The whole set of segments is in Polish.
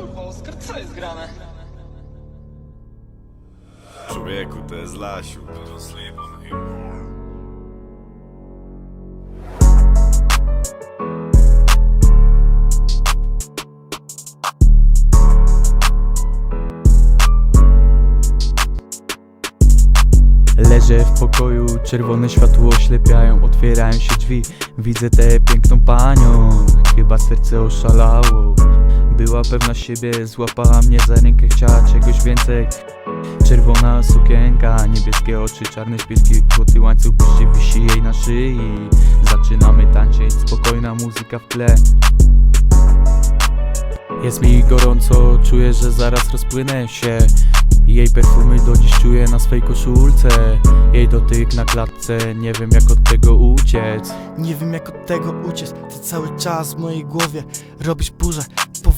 Oskar, co jest grane? Człowieku, to jest Lasiu. Leżę w pokoju, czerwone światło oślepiają Otwierają się drzwi, widzę tę piękną panią Chyba serce oszalało Była pewna siebie, złapała mnie za rękę Chciała czegoś więcej. Czerwona sukienka, niebieskie oczy, czarne szpilki Złoty łańcuch błyszczy, wisi jej na szyi. Zaczynamy tańczyć, spokojna muzyka w tle. Jest mi gorąco, czuję, że zaraz rozpłynę się. Jej perfumy do dziś czuję na swej koszulce. Jej dotyk na klatce, nie wiem jak od tego uciec. Nie wiem jak od tego uciec. Ty cały czas w mojej głowie Robisz burzę,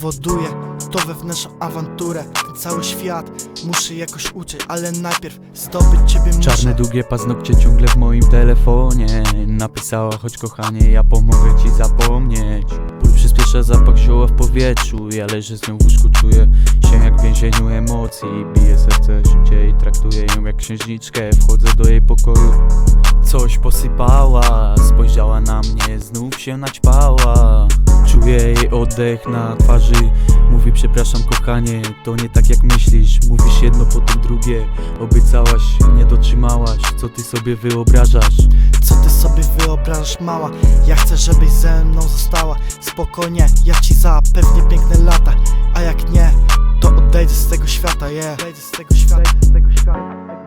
powoduje To wewnętrzną awanturę. Ten cały świat muszę jakoś uczyć Ale najpierw zdobyć ciebie muszę. Czarne długie paznokcie ciągle w moim telefonie. Napisała, choć kochanie, ja pomogę ci zapomnieć. Ból przyspiesza zapach zioła w powietrzu. Ja leżę z nią w łóżku, czuję się jak w więzieniu emocji. Bije serce szybciej, traktuję ją jak księżniczkę. Wchodzę do jej pokoju. Coś posypała, spojrzała na mnie, znów się naćpała Czuję jej oddech na twarzy. Mówi przepraszam kochanie, to nie tak jak myślisz. Mówisz jedno, potem drugie. Obiecałaś, nie dotrzymałaś. Co ty sobie wyobrażasz? Co ty sobie wyobrażasz mała? Ja chcę żebyś ze mną została. Spokojnie, ja ci zapewnię piękne lata. A jak nie, to odejdę z tego świata, yeah. Odejdę z tego świata, z tego świata